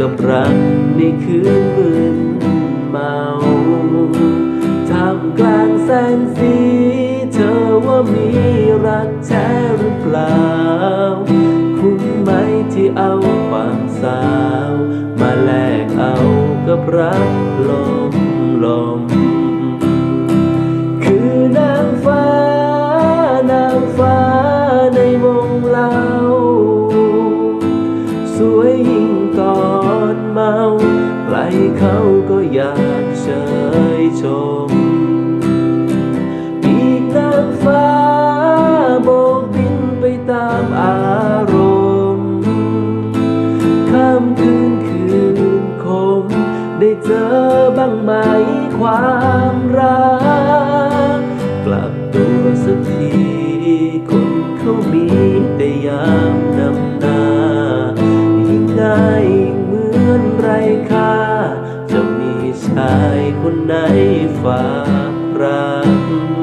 กับรักในคืนมืนเมาท่ามกลางแสงสี เธอว่ามีรักแท้หรือเปล่า คุ้มไหมที่เอาความสาว มาแลกเอากับรักลม ใคนไหนฝากรัก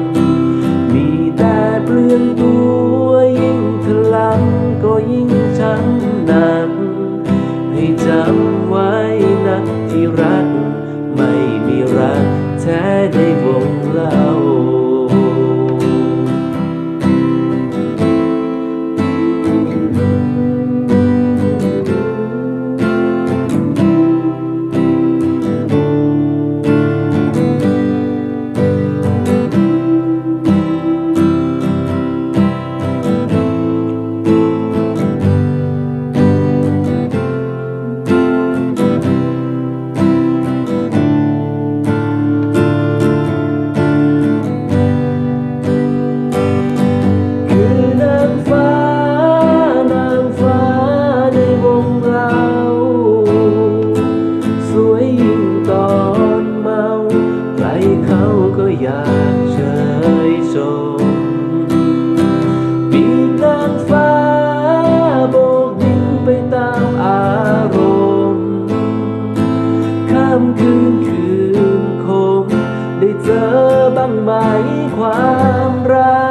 ความรั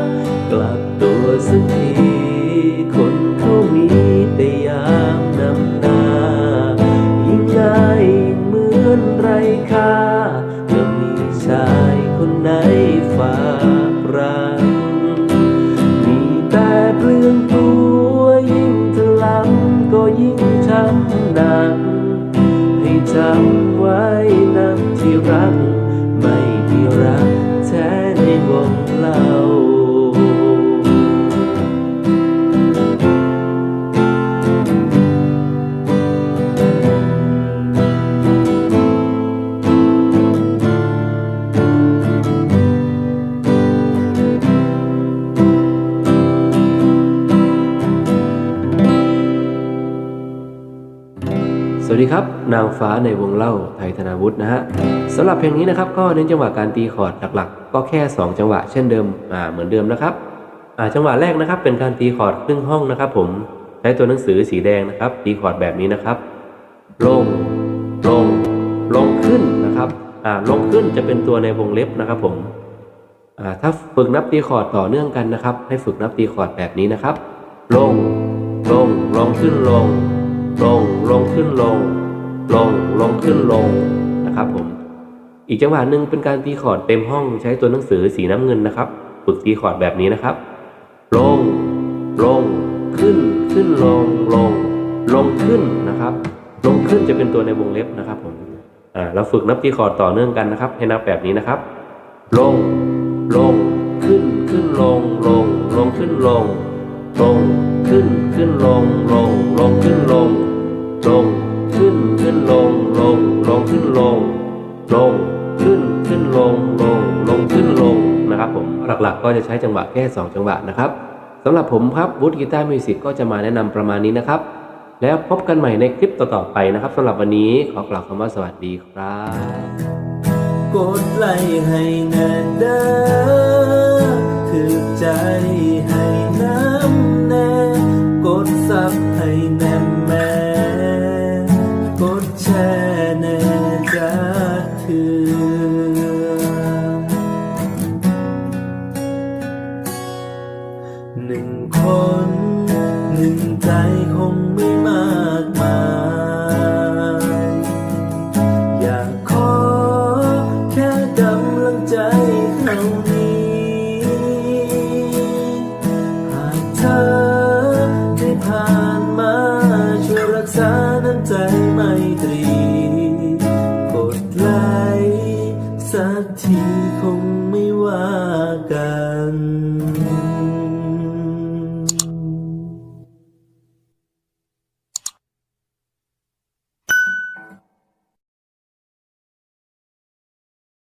ก กลับตัวสักที คนเขามีแต่ยามนำหน้า ยิ่งง่ายเหมือนไรค่าจะมีชายคนไหนฝากรัก มีแต่เปลืองตัวยิ่งถลำก็ยิ่งช้ำหนักให้จำไว้นะที่รัก สวัสดีครับ นางฟ้าในวงเล่าไทยธนาวุฒินะฮะสำหรับเพลงนี้นะครับก็เน้นจังหวะการตีคอร์ดหลักๆ ก็แค่ 2 จังหวะเช่นเดิมอ่าเหมือนเดิมนะครับอ่าจังหวะแรกนะครับ เป็นการตีคอร์ดครึ่งห้องนะครับ ผมใช้ตัวหนังสือสีแดงนะครับ ตีคอร์ดแบบนี้นะครับ ลง ลง ลงขึ้นนะครับอ่าลงขึ้นจะเป็นตัวในวงเล็บนะครับ ผมอ่าถ้าฝึกนับตีคอร์ดต่อเนื่องกันนะครับ ให้ฝึกนับตีคอร์ดแบบนี้นะครับ ลง ลงลงขึ้นลง ลงลงขึ้นลง ลงลงขึ้นลงนะครับผมอีกจังหวะหนึ่งเป็นการตีคอร์ดเต็มห้องใช้ตัวหนังสือสีน้ำเงินนะครับฝึกตีคอร์ดแบบนี้นะครับ ลง ลง ขึ้น ขึ้นลง ลง ลงขึ้นนะครับ ลงขึ้นจะเป็นตัวในวงเล็บนะครับผมอ่าเราฝึกนับตีคอร์ดต่อเนื่องกันนะครับ ให้นับแบบนี้นะครับ ลง ลง ขึ้น ขึ้นลง ลง ลงขึ้นลง ลง ขึ้น ขึ้นลง ลง ลงขึ้นลง ลงขึ้นขึ้นลงลงลงขึ้นลงลงขึ้นขึ้นลงลงลงขึ้นลงนะครับผมหลักๆ ก็จะใช้จังหวะแค่ 2 จังหวะนะครับสำหรับผมครับวูดกีตาร์มิวสิกก็จะมาแนะนำประมาณนี้นะครับ แล้วพบกันใหม่ในคลิปต่อๆไปนะครับสำหรับวันนี้ขอกล่าวคำว่าสวัสดีครับ กดไลค์ให้แน่เด้อถือใจให้น้ำแน่กดซับให้แน่ 根